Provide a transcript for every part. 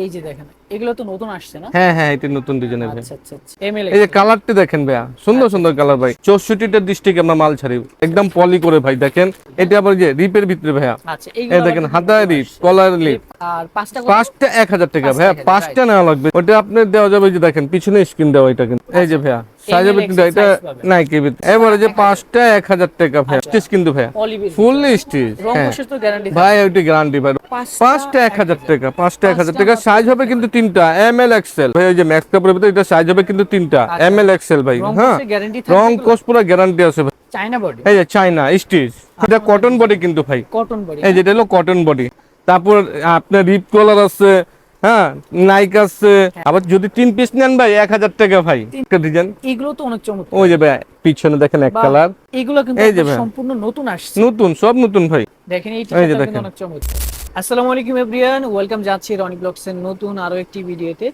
এই যে দেখেন এগুলো তো নতুন আসছে না? হ্যাঁ হ্যাঁ এটা নতুন ডিজাইনের ভাই। আচ্ছা আচ্ছা। আচ্ছা এমএল এই যে কালারটি দেখেন ভাই সুন্দর সুন্দর কালার ভাই। ডিস্ট্রিক্ট আমরা মাল ছাড়ি একদম পলি করে ভাই দেখেন। এটা আবার যে রিপের ভিতরে ভাইয়া। আচ্ছা এই দেখেন হাতায় রিপ কলার রিপ আর পাঁচটা পাঁচটা এক হাজার টাকা ভাইয়া পাঁচটা নেওয়া লাগবে। ওটা আপনার দেওয়া যাবে যে দেখেন পিছনে স্ক্রিন দেওয়া এটা কিন্তু। এই যে ভাইয়া। সাইজ হবে কিন্তু এটা size পাবে। নাই কি এবারে যে পাঁচটা এক হাজার টাকা ভাইয়া স্টিচ কিন্তু ফুল স্টিচ গ্যারান্টি ভাই ওইটি গ্যারান্টি ভাই। পাঁচটা এক হাজার টাকা পাঁচটা এক হাজার টাকা। সাইজ হবে কিন্তু তিনটা। এম এল এক্সেল ভাই ওই যে ম্যাক্স কাপড়ের ভিতরে এটা সাইজ হবে কিন্তু তিনটা। এম এল এক্সেল ভাই হ্যাঁ। গ্যারান্টি রং থাকবে পুরো গ্যারান্টি আছে ভাই। চায়না বডি এই যে চাইনা স্টিচ এটা কটন বডি কিন্তু ভাই। কটন বডি এই যেটা হলো কটন বডি তারপর আপনার রিপ কলার আছে। হ্যাঁ নাইক আছে। আবার যদি তিন পিস নেন ভাই এক হাজার টাকা ভাই। ডিজাইন এগুলো তো অনেক চমৎকার। ওই যে ভাই পিছনে দেখেন এক কালার এগুলো কিন্তু সম্পূর্ণ নতুন আসছে। নতুন সব নতুন ভাই। দেখেন এই যে দেখেন। অনেক চমৎকার। আসসালামু আলাইকুম এভরিওয়ান ওয়েলকাম যাচ্ছি রনি ব্লগস এর নতুন আরও একটি ভিডিওতে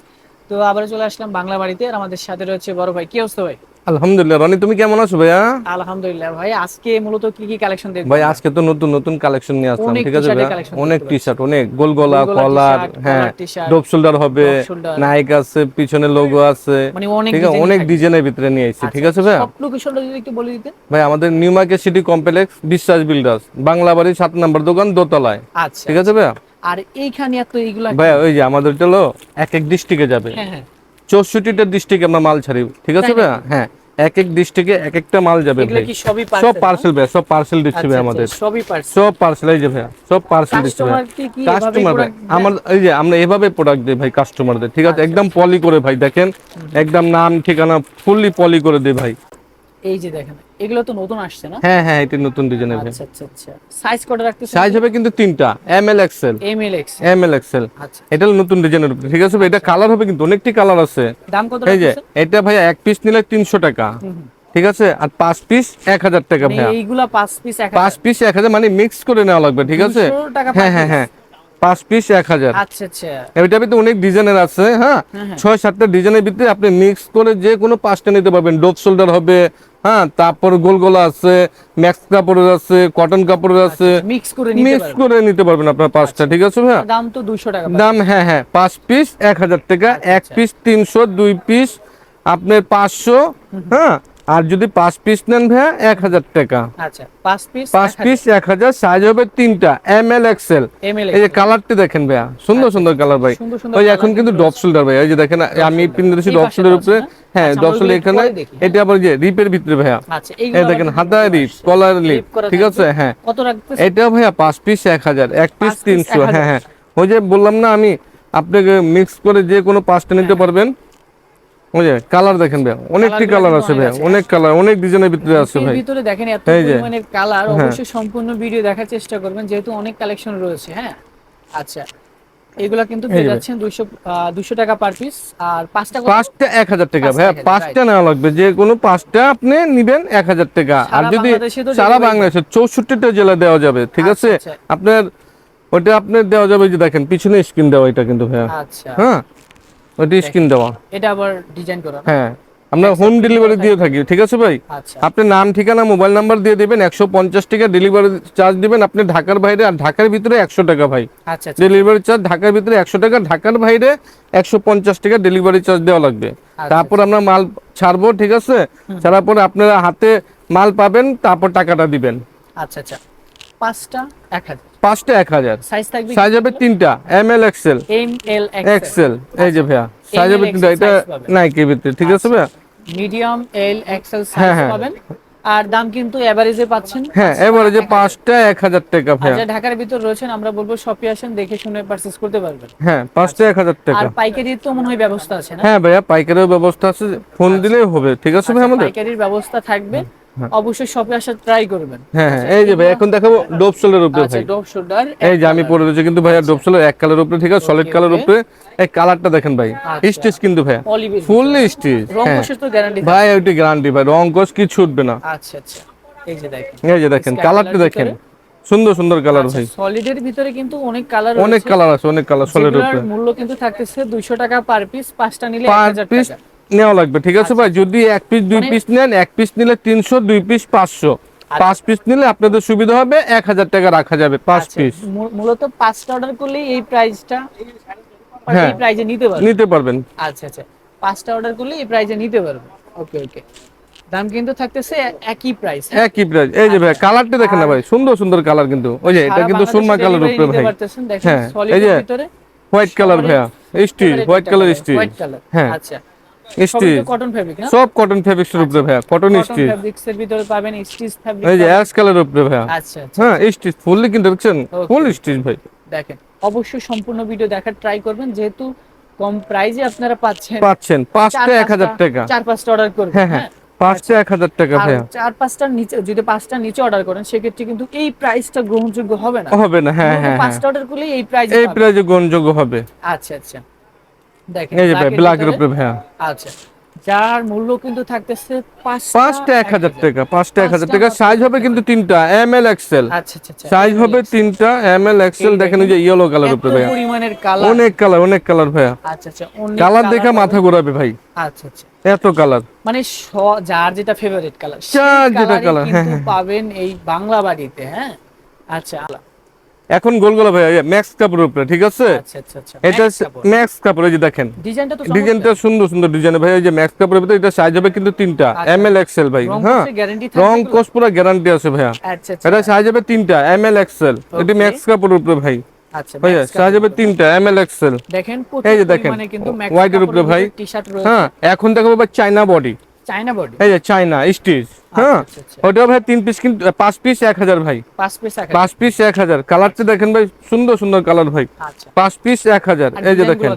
তো। আবার চলে আসলাম বাংলা বাড়িতে আর আমাদের সাথে রয়েছে বড় ভাই। কি অবস্থা ভাই? আলহামদুলিল্লাহ। রনি তুমি কেমন আছো ভাইয়া? আলহামদুলিল্লাহ ভাই আজকে মূলত কি কি কালেকশন দেখব? ভাই আজকে তো নতুন নতুন কালেকশন নিয়ে আসলাম ঠিক আছে collection অনেক টি শার্ট অনেক। গোল গলা কলার হ্যাঁ ডোপ শোল্ডার হবে নাইক আছে পিছনে লোগো আছে মানে অনেক ঠিক আছে? অনেক ডিজাইনের ভিতরে নিয়ে এসেছি ঠিক আছে ভাইয়া? সব লোকেশনটা যদি একটু বলে দিতেন? ভাই আমাদের New Market City Complex Biswas builders Bangla বাড়ি সাত নম্বর দোকান দোতলায় আচ্ছা ঠিক আছে ভাইয়া? আর এইখানে এত এইগুলা ভাইয়া ওই যে আমাদের চলো এক এক ডিস্ট্রিক্টে যাবে। হ্যাঁ হ্যাঁ। চৌষট্টিটা ডিস্ট্রিক্টে আমরা মাল ছাড়ি ঠিক আছে ভাইয়া? হ্যাঁ। এক এক ডিস্ট্রিক্টে এক একটা মাল যাবে ভাই। সব পার্সেল পার্সেল ভাই সব পার্সেল দিচ্ছি ভাই আমাদের। সবই পার্সেল সব পার্সেল এই যে ভাইয়া সব পার্সেল দিচ্ছি কাস্টমার ভাই আমার এই যে আমরা এভাবে প্রোডাক্ট দিই ভাই কাস্টমারদের ঠিক আচ্ছা, আছে একদম পলি করে ভাই দেখেন? একদম নাম ঠিকানা ফুললি পলি করে দিই ভাই। এই যে দেখেন এগুলো তো নতুন আসছে না? হ্যাঁ হ্যাঁ এটা নতুন ডিজাইনের আচ্ছা আচ্ছা আচ্ছা। সাইজ কত রাখতেছেন? সাইজ হবে কিন্তু তিনটা M L XL M L X M L XL আচ্ছা। এটা নতুন ডিজাইনের ঠিক আছে এটা কালার হবে কিন্তু অনেকটি কালার আছে। দাম কত এই যে এটা ভাই এক পিস নিলে তিনশো টাকা। হুম, হুম। ঠিক আছে? আর পাঁচ পিস এক হাজার টাকা মানে এইগুলা পাঁচ পিস এক পাঁচ পিস এক হাজার মানে মিক্স করে নেওয়া লাগবে ঠিক আছে? হ্যাঁ হ্যাঁ হ্যাঁ। পাঁচ পিস এক হাজার। আচ্ছা আচ্ছা। এটা ভিতরে অনেক ডিজাইনের আছে হ্যাঁ? হ্যাঁ, হ্যাঁ। ছয় সাতটা ডিজাইনের ভিতরে আপনি মিক্স করে যে কোনো পাঁচটা নিতে পারবেন। ডোপ শোল্ডার হবে হ্যাঁ তারপর গোল গোল আছে ম্যাক্স কাপড়ের আছে কটন কাপড়ের আছে। মিক্স করে নিতে মিক্স পারবেন। করে নিতে পারবেন আপনার পাঁচটা ঠিক আছে ভাইয়া? দাম তো 200 টাকা দাম হ্যাঁ হ্যাঁ পাঁচ পিস এক হাজার টাকা আচ্ছা, এক পিস তিনশো দুই পিস আপনার পাঁচশো হ্যাঁ আর যদি পাঁচ পিস নেন ভাইয়া এক হাজার টাকা। আচ্ছা পাঁচ পিস পাঁচ পিস এক হাজার সাইজ হবে তিনটা এম এল এক্সেল এই যে কালারটি দেখেন ভাইয়া সুন্দর সুন্দর কালার ভাই। ওই এখন কিন্তু ডপ শোল্ডার ভাই ওই যে দেখেন আমি পিন দিয়েছি ডপ শোল্ডার উপরে। হ্যাঁ আচ্ছা, ডপ শোল্ডার এখানে এটা আবার যে রিপের ভিতরে ভাইয়া। আচ্ছা এই দেখেন কিন্তু রিপ কলার লিপ ঠিক আছে? হ্যাঁ। এটা ভাইয়া পাঁচ পিস এক হাজার এক পিস তিনশো হ্যাঁ হ্যাঁ। ওই যে বললাম না আমি আপনাকে মিক্স করে যে কোনো পাঁচটা নিতে পারবেন। যে কালার দেখেন ভাইয়া অনেকটি কালার আছে ভাইয়া অনেক কালার অনেক ডিজাইনের ভিতরে আছে ভাই। ভিতরে দেখেন এত পরিমাণের কালার হ্যাঁ। অবশ্যই সম্পূর্ণ ভিডিও দেখার চেষ্টা করবেন যেহেতু অনেক কালেকশন রয়েছে হ্যাঁ? আচ্ছা এগুলা কিন্তু পেয়ে যাচ্ছেন 200 200 টাকা পার পিস আর পাঁচটা পাঁচটা এক হাজার টাকা পাঁচটা ভাইয়া 1000, পাঁচটা নেওয়া লাগবে যে কোনো পাঁচটা আপনি নিবেন এক হাজার টাকা আর যদি সারা বাংলাদেশে চৌষট্টিটা জেলা দেওয়া যাবে ঠিক আচ্ছা, আছে? আচ্ছা। আপনার ওটা আপনার দেওয়া যাবে যে দেখেন পিছনে স্ক্রিন দেওয়া এটা কিন্তু ভাইয়া। আচ্ছা। হ্যাঁ? ওইটা স্ক্রিন দেওয়া এটা আবার ডিজাইন করা। হ্যাঁ আমরা হোম ডেলিভারি দিয়ে থাকি ঠিক আছে ভাই? আচ্ছা। আপনি নাম ঠিকানা মোবাইল নাম্বার দিয়ে দিবেন একশো পঞ্চাশ টাকা ডেলিভারি চার্জ দিবেন আপনি ঢাকার বাইরে আর ঢাকার ভিতরে একশো টাকা ভাই। আচ্ছা আচ্ছা। ডেলিভারি চার্জ ঢাকার ভিতরে একশো টাকা ঢাকার বাইরে একশো পঞ্চাশ টাকা ডেলিভারি চার্জ দেওয়া লাগবে। তারপর আমরা মাল ছাড়বো ঠিক আছে? ছাড়ার পরে আপনারা হাতে মাল পাবেন তারপর টাকাটা দিবেন। আচ্ছা আচ্ছা। পাঁচটা এক হাজার। পাঁচটা এক হাজার। সাইজ থাকবে সাইজ হবে তিনটা। M L XL M L XL এই যে ভাইয়া সাইজ হবে তিনটা। এটা। ভিতরে। ঠিক আছে ভাইয়া? Medium L XL size. পাবেন। আর দাম কিন্তু এভারেজে পাচ্ছেন। হ্যাঁ পাঁচটা এক হাজার। টাকা আর ভাইয়া। যারা ঢাকার ভিতর রয়েছেন আমরা বলব শপে আসেন দেখে শুনে পারচেজ করতে পারবেন। হ্যাঁ পাঁচটা এক হাজার আর টাকা পাইকারির তো মনে হয় ব্যবস্থা আছে না? হ্যাঁ ভাইয়া পাইকারের ব্যবস্থা আছে ফোন দিলেই হবে। ঠিক আছে ভাই আমাদের? পাইকারির ব্যবস্থা থাকবে। অবশ্যই শপে আসার ট্রাই করবেন। হ্যাঁ হ্যাঁ এই যে ভাই এখন দেখাবো ডোপ সোলের উপরে আচ্ছা ভাই। ডপ শোল্ডার এই যে আমি পরে রয়েছে কিন্তু ভাইয়া ডোপ সোলের এক কালার উপরে ঠিক আছে সলিড কালার উপরে। এই কালারটা দেখেন ভাই আচ্ছা। স্টিচ কিন্তু ভাইয়া। ফুললি স্টিচ রং হ্যাঁ। তো গ্যারান্টি ভাই ওইটি গ্যারান্টি ভাই রং কোষ কি ছুটবে না। আচ্ছা আচ্ছা। এই যে দেখেন। এই যে দেখেন কালারটা দেখেন। সুন্দর সুন্দর কালার ভাই। সলিডের ভিতরে কিন্তু অনেক কালার অনেক কালার আছে অনেক কালার সলিড উপরে। মূল্য কিন্তু থাকতেছে 200 টাকা পার পিস পাঁচটা নিলে 1000 টাকা। নেওয়া লাগবে ঠিক আছে ভাই? যদি এক পিস দুই মানে- পিস নেন এক পিস নিলে তিনশো দুই পিস পাঁচশো। পাঁচ পিস নিলে আপনাদের সুবিধা হবে এক হাজার টাকা রাখা যাবে পাঁচ আচ্ছা, পিস মূলত পাঁচটা অর্ডার করলেই এই প্রাইসটা হ্যাঁ। প্রাইজে নিতে পারবে নিতে পারবেন। আচ্ছা আচ্ছা। পাঁচটা অর্ডার করলে এই প্রাইজে নিতে পারবে ওকে ওকে দাম কিন্তু থাকতেছে একই প্রাইস একই প্রাইস এই যে ভাই কালারটা দেখেন না ভাই সুন্দর সুন্দর কালার কিন্তু। ওই যে এটা কিন্তু সুরমা কালার উপরে ভাই। হ্যাঁ, এই যে হোয়াইট কালার ভাইয়া। স্টিচ হোয়াইট কালার কালার হ্যাঁ। আচ্ছা। কটন ফেব্রিক সব কটন ফেব্রিক্সের উপরে ভাইয়া কটন কটন স্টিচ ফেব্রিক্স এর ভিতরে পাবেন স্টিচ ফেব্রিক এই যে অ্যাশ কালার উপরে ভাইয়া। আচ্ছা আচ্ছা। হ্যাঁ স্টিচ ফুললি কিন্তু দেখছেন? ফুল স্টিচ ভাই। দেখেন অবশ্যই সম্পূর্ণ ভিডিও দেখার ট্রাই করবেন যেহেতু কম প্রাইজে আপনারা পাচ্ছেন। পাচ্ছেন পাঁচটা এক হাজার টাকা। চার পাঁচটা অর্ডার করবেন হ্যাঁ হ্যাঁ পাঁচটা এক হাজার টাকা ভাইয়া। চার পাঁচটার নিচে যদি পাঁচটার নিচে অর্ডার করেন সেক্ষেত্রে কিন্তু এই প্রাইসটা গ্রহণযোগ্য হবে না। হবে না হ্যাঁ হ্যাঁ হ্যাঁ। পাঁচটা অর্ডার করলে এই প্রাইস এই প্রাইজে গ্রহণযোগ্য হবে। আচ্ছা আচ্ছা। দেখেন এই যে ভাই ব্ল্যাকের উপরে ভাইয়া। আচ্ছা যার মূল্য কিন্তু থাকতেছে পাঁচটা এক হাজার টাকা পাঁচটা এক হাজার টাকা। সাইজ হবে কিন্তু তিনটা এম এল এক্সেল সাইজ হবে তিনটা এম এল এক্সেল দেখেন যে ইয়েলো কালার উপরে ভাইয়া। অনেক কালার অনেক কালার ভাইয়া। আচ্ছা আচ্ছা কালার দেখে মাথা ঘোরাবে ভাই। আচ্ছা আচ্ছা। এত কালার মানে যার যেটা ফেভারিট কালার যার যেটা colour, হ্যাঁ, পাবেন এই বাংলা বাড়িতে হ্যাঁ? আচ্ছা এখন গোল গোলগোলা ভাইয়া ম্যাক্স কাপড়ের উপরে ঠিক আছে? আচ্ছা আচ্ছা আচ্ছা। এটা ম্যাক্স কাপড় এই যে দেখেন। ডিজাইনটা সুন্দর সুন্দর ডিজাইন ভাই এই যে ম্যাক্স কাপড়ের ভিতরে এটা সাইজ হবে কিন্তু তিনটা। এম এল এক্সেল ভাই হ্যাঁ? রং কোস পুরো গ্যারান্টি আছে ভাইয়া। এটা সাইজ হবে তিনটা এম এল এক্সেল এটি ম্যাক্স কাপড়ের উপরে ভাই। ভাই। এখন দেখাবো ভাই চাইনা বডি চায়না বডি? এই যে চাইনা স্টিচ হ্যাঁ? আচ্ছা, আচ্ছা। ওটা ভাই তিন পিস কিন্তু পাঁচ পিস এক হাজার ভাই। পাঁচ পিস এক পাঁচ পিস এক হাজার। কালারটা দেখেন ভাই সুন্দর সুন্দর কালার ভাই। আচ্ছা। পাঁচ পিস এক হাজার। এই যে দেখেন।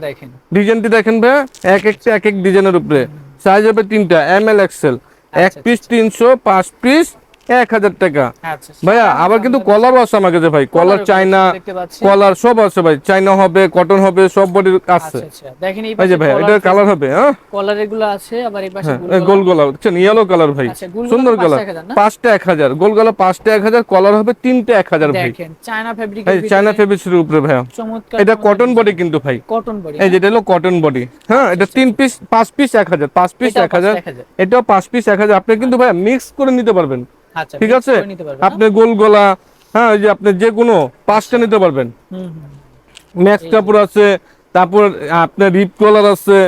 ডিজাইনটি দেখেন ভাই এক একটা এক এক ডিজাইনের উপরে। সাইজ হবে তিনটা এম এল এক্সেল এক আচ্ছা, পিস তিনশো পাঁচ পিস এক হাজার টাকা। আচ্ছা ভাইয়া আবার কিন্তু কলারও আছে আমার কাছে ভাই কলার চাইনা কলার সব আছে ভাই চাইনা হবে কটন হবে সব বডির আছে। আচ্ছা আচ্ছা। দেখেন এই যে ভাই এটার কালার হবে হ্যাঁ? কলার এগুলো আছে আবার এই পাশে হ্যাঁ গুলো গোল দেখছেন ইয়েলো কালার ভাই। আচ্ছা, সুন্দর কালার পাঁচটা এক হাজার গোল গলা পাঁচটা এক হাজার কলার হবে তিনটা এক হাজার ভাই। চায়না ফেব্রিক চায়না ফেব্রিক্সের উপরে ভাইয়া। এটা কটন বডি কিন্তু ভাই। কটন বডি এই যেটা হলো কটন বডি হ্যাঁ? এটা তিন পিস পাঁচ পিস এক হাজার পাঁচ পিস এক হাজার। এটাও পাঁচ পিস এক হাজার। আপনি কিন্তু ভাই মিক্স করে নিতে পারবেন। আচ্ছা ঠিক আছে? আপনি গোল গলা হ্যাঁ ওই যে আপনি যে কোনো পাঁচটা নিতে পারবেন। ম্যাক্স কাপড় আছে তারপর আপনার রিপ কলার আছে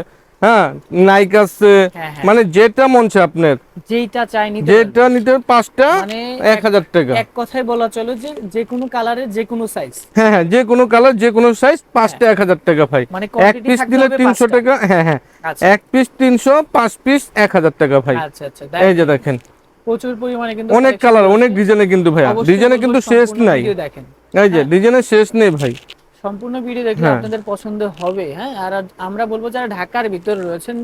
হ্যাঁ নাইক আছে হ্যাঁ, হ্যাঁ। মানে যেটা মন চায় আপনার। যেইটা চাই নিতে। যেটা নিতে পাঁচটা মানে এক হাজার টাকা। এক কথায় বলা চলে যে যে কোনো কালারের যে কোনো সাইজ হ্যাঁ হ্যাঁ যে কোনো কালার যে কোনো সাইজ পাঁচটা এক হাজার টাকা ভাই। মানে এক পিস দিলে তিনশো। টাকা হ্যাঁ হ্যাঁ। আচ্ছা। এক পিস তিনশো পাঁচ পিস এক হাজার টাকা ভাই। আচ্ছা আচ্ছা এই যে দেখেন। প্রচুর পরিমাণে কিন্তু অনেক কালার অনেক ডিজাইনে কিন্তু ভাইয়া। অবশ্যই ডিজাইনে কিন্তু শেষ নাই। দেখেন। এই যে ডিজাইনের শেষ নেই ভাই। সম্পূর্ণ ভিডিও দেখলে হ্যাঁ। আপনাদের পছন্দ হবে হ্যাঁ। আর আমরা বলব যারা ঢাকার ভিতরে রয়েছেন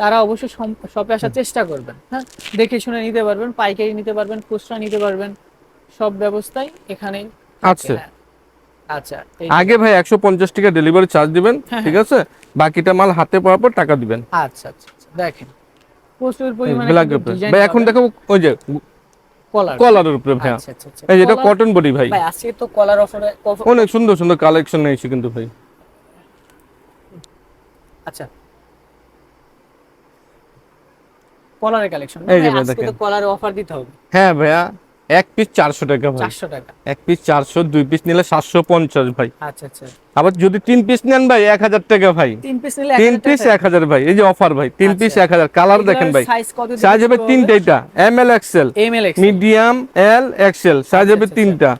তারা অবশ্যই শপে আসার চেষ্টা করবেন হ্যাঁ। দেখে শুনে নিতে পারবেন পাইকারি নিতে পারবেন খুচরা নিতে পারবেন সব ব্যবস্থাই এখানে আছে। হ্যাঁ। আচ্ছা আগে ভাই একশো পঞ্চাশ টাকা ডেলিভারি চার্জ দিবেন হ্যাঁ, ঠিক আছে? বাকিটা মাল হাতে পাওয়ার পর টাকা দিবেন। আচ্ছা আচ্ছা আচ্ছা, দেখেন প্রচুর পরিমাণে ব্ল্যাক ভাই এখন দেখো ওই যে কলার কলারের উপরে ভাইয়া। আচ্ছা আচ্ছা আচ্ছা। এই যেটা কটন বডি ভাই। ভাই আজকে তো কলার অফারে অনেক সুন্দর সুন্দর কালেকশন নিয়েছি কিন্তু ভাই। আচ্ছা। কলারের কালেকশন এই যে ভাই দেখেন। কলারে অফার দিতে হবে। হ্যাঁ ভাইয়া। এক পিস চারশো টাকা ভাই। চারশো টাকা। এক পিস চারশো দুই পিস নিলে সাতশো পঞ্চাশ ভাই। আচ্ছা আচ্ছা। আবার যদি তিন পিস নেন ভাই এক হাজার টাকা ভাই। তিন পিস নিলে তিন পিস এক হাজার ভাই এই যে অফার ভাই তিন পিস আচ্ছা। এক হাজার। কালার দেখেন ভাই সাইজ হবে তিনটা এটা M L XL L medium L XL size হবে তিনটা।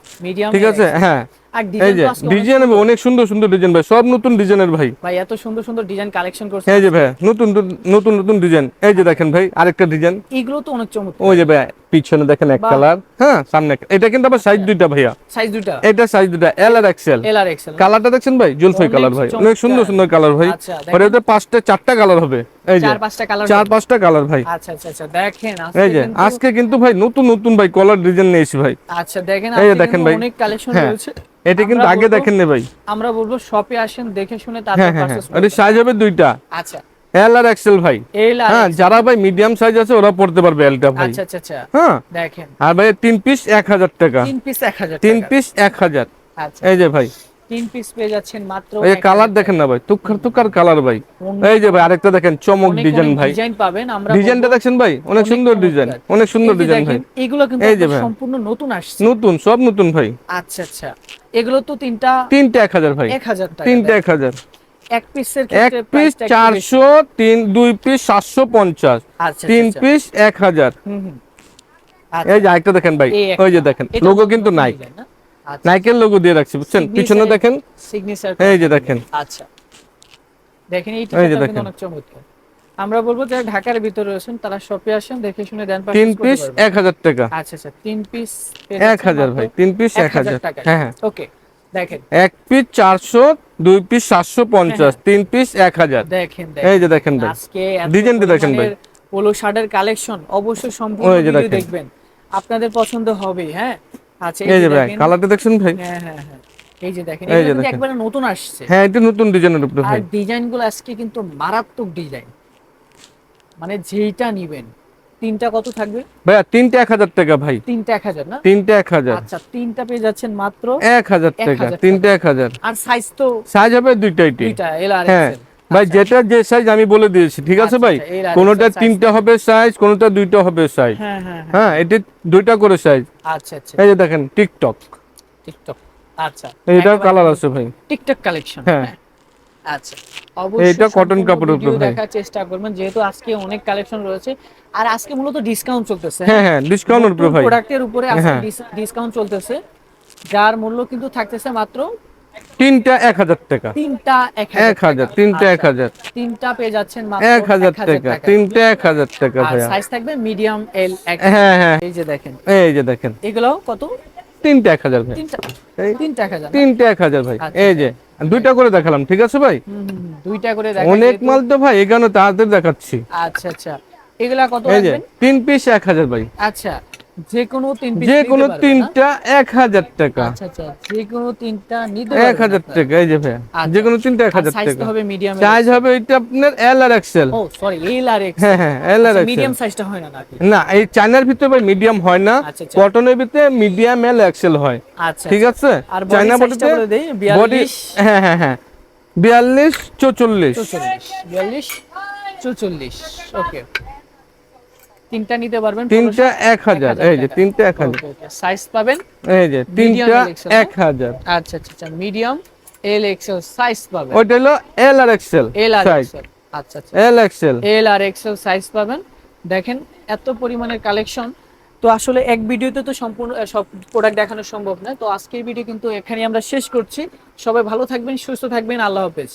ঠিক আছে? হ্যাঁ। আর ডিজাইন আজকে অনেক ডিজাইন অনেক সুন্দর সুন্দর ডিজাইন ভাই সব নতুন ডিজাইনের ভাই। ভাই এত সুন্দর সুন্দর ডিজাইন কালেকশন করছে এই যে ভাই নতুন নতুন- নতুন নতুন ডিজাইন এই যে দেখেন ভাই আরেকটা ডিজাইন এগুলো তো অনেক চমৎকার। ওই যে ভাই পিছনে দেখেন এক কালার হ্যাঁ সামনে এটা কিন্তু আবার সাইজ দুইটা ভাইয়া। সাইজ দুটো এটা সাইজ দুইটা এল আর এক্সেল এল আর এক্সেল কালারটা দেখছেন ভাই? জুলফাই কালার ভাই। অনেক সুন্দর সুন্দর কালার ভাই। আচ্ছা। পাঁচটা চারটা কালার হবে। এই যে চার পাঁচটা কালার চার পাঁচটা কালার ভাই। আচ্ছা আচ্ছা আচ্ছা দেখেন এই যে আজকে কিন্তু ভাই নতুন নতুন ভাই কলার ডিজাইন নিয়েছি ভাই। আচ্ছা দেখেন এই দেখেন ভাই। অনেক কালেকশন হ্যাঁ। রয়েছে। এটা কিন্তু আগে দেখেন নে ভাই। আমরা বলব শপে আসেন দেখে শুনে তারপর পারচেজ এটা সাইজ হবে দুইটা। আচ্ছা। এল আর এক্সেল ভাই। এল আর হ্যাঁ যারা ভাই মিডিয়াম সাইজ আছে ওরা পড়তে পারবে এলটা ভাই। আচ্ছা আচ্ছা আচ্ছা। হ্যাঁ। দেখেন। আর ভাই তিন পিস এক হাজার টাকা। তিন পিস এক হাজার তিন পিস এক হাজার। আচ্ছা। এই যে ভাই। তিন পিস পেয়ে যাচ্ছেন মাত্র এই কালার দেখেন না ভাই তুখার তুখার কালার ভাই। এই যে ভাই আরেকটা দেখেন চমক ডিজাইন ভাই। ডিজাইন পাবেন আমরা ডিজাইনটা দেখছেন ভাই? অনেক সুন্দর ডিজাইন অনেক সুন্দর ডিজাইন ভাই। এগুলো কিন্তু। সম্পূর্ণ নতুন আসছে। নতুন সব নতুন ভাই। আচ্ছা আচ্ছা। এগুলো তো তিনটা তিনটা এক হাজার ভাই। এক হাজার টাকা তিনটা এক হাজার। এক পিসের এক পিস প্রাইসটা একটু বেশি। চারশো তিন দুই পিস সাতশো পঞ্চাশ। আচ্ছা তিন আচ্ছা, আচ্ছা। পিস এক হাজার। হুম, হুম। এই যে আরেকটা দেখেন ভাই। ওই যে দেখেন লোগো কিন্তু নাই আচ্ছা, নাইকের লোগো দিয়ে রাখছি বুঝছেন? পিছনে দেখেন। signature এই যে দেখেন। আচ্ছা। দেখেন এই কিন্তু অনেক চমৎকার। আমরা বলব যারা ঢাকার ভিতরে রয়েছেন তারা শপে আসেন দেখে শুনে দেন তিন পিস এক হাজার টাকা। আচ্ছা আচ্ছা। তিন পিস এক হাজার ভাই তিন পিস এক হাজার টাকা। হ্যাঁ হ্যাঁ। ওকে দেখেন। এক পিস চারশো দুই পিস সাতশো পঞ্চাশ তিন পিস এক হাজার। দেখেন এই যে দেখেন ভাই। আজকে দেখেন ভাই। পোলো শার্টের কালেকশন অবশ্যই সম্পূর্ণ দেখবেন। আপনাদের পছন্দ হবে হ্যাঁ? আচ্ছা এই যে ভাই কালারটা দেখছেন ভাই? হ্যাঁ হ্যাঁ হ্যাঁ। এই যে দেখেন এই যে একবারে নতুন আসছে। হ্যাঁ এটা নতুন ডিজাইনের উপরে ভাই। ডিজাইনগুলো আজকে কিন্তু মারাত্মক ডিজাইন মানে যেইটা নিবেন তিনটা কত থাকবে? ভাইয়া তিনটে এক হাজার টাকা ভাই। তিনটা এক হাজার না? তিনটে এক হাজার। আচ্ছা তিনটা পেয়ে যাচ্ছেন মাত্র এক হাজার টাকা তিনটে এক হাজার। আর সাইজ তো সাইজ হবে দুইটাইটি দুইটা এল আর হ্যাঁ। ভাই যেটা যে সাইজ আমি বলে দিয়েছি ঠিক আছে আচ্ছা, ভাই? আচ্ছা, কোনোটা তিনটা হবে সাইজ কোনটা দুইটা হবে সাইজ হ্যাঁ হ্যাঁ হ্যাঁ। হ্যাঁ এটা দুইটা করে সাইজ আচ্ছা আচ্ছা। এই যে দেখেন টিকটক টিকটক আচ্ছা। একেবারে কালার আছে ভাই। টিকটক কালেকশন হ্যাঁ। আচ্ছা। এইটা cotton কাপড়ের উপরে দেখার চেষ্টা করবেন যেহেতু আজকে অনেক কালেকশন রয়েছে। আর আজকে মূলত ডিসকাউন্ট চলতেছে হ্যাঁ হ্যাঁ ডিসকাউন্টের উপরে ভাই। প্রোডাক্টের উপরে আজকে। ডিসকাউন্ট চলতেছে। যার মূল্য কিন্তু থাকতেছে মাত্র তিনটা এক হাজার টাকা। তিনটা এক হাজার। তিনটা এক আচ্ছা, হাজার। তিনটা পেয়ে যাচ্ছেন এক হাজার টাকা তিনটা এক হাজার টাকা ভাইয়া। সাইজ থাকবে মিডিয়াম এল হ্যাঁ হ্যাঁ। এই যে দেখেন। এই যে দেখেন। এগুলো কত? তিনটা এক হাজার ভাই। তিনটা এক হাজার তিনটা এক হাজার ভাই। আচ্ছা, এই যে দুইটা করে দেখালাম ঠিক আছে ভাই? দুইটা করে অনেক মাল তো ভাই এখানে তাড়াতাড়ি দেখাচ্ছি। আচ্ছা আচ্ছা। এগুলা কত তিন পিস এক হাজার ভাই। আচ্ছা। যে কোনো তিন যে কোনো তিনটা এক হাজার টাকা। আচ্ছা আচ্ছা যে কোনো তিনটা এক হাজার টাকা এই যে ভাই আচ্ছা। যে কোনো তিনটা এক হাজার টাকা। হবে মিডিয়াম সাইজ হবে এটা আপনার এল আর এক্সেল ও সরি এল আর এক্স হ্যাঁ হ্যাঁ এল আর এক্সেল মিডিয়াম সাইজটা হয় না না এই চায়নার ভিতরে ভাই মিডিয়াম হয় না। আচ্ছা, আচ্ছা। কটনের ভিতরে মিডিয়াম এল এক্সেল হয়। আচ্ছা ঠিক আছে? চায়না বডিতে বডি হ্যাঁ হ্যাঁ হ্যাঁ। বিয়াল্লিশ চৌচল্লিশ। চৌচল্লিশ বিয়াল্লিশ চৌচল্লিশ ওকে। তিনটা নিতে পারবেন তিনটা এক হাজার এই যে তিনটা এক হাজার। সাইজ পাবেন? এই যে তিনটা Medium XL, এক হাজার। আচ্ছা আচ্ছা মিডিয়াম এল এক্সেল সাইজ পাবেন। ওইটা হলো এল আর এক্সেল এল আর সাইজ এক্সেল আচ্ছা আচ্ছা। এল এক্সেল এল আর এক্সেল সাইজ পাবেন। দেখেন এত পরিমাণের কালেকশন তো আসলে এক ভিডিওতে তো সম্পূর্ণ সব প্রোডাক্ট দেখানো সম্ভব না। তো আজকের ভিডিও কিন্তু এখানে আমরা শেষ করছি। সবাই ভালো থাকবেন সুস্থ থাকবেন। আল্লাহ হাফেজ।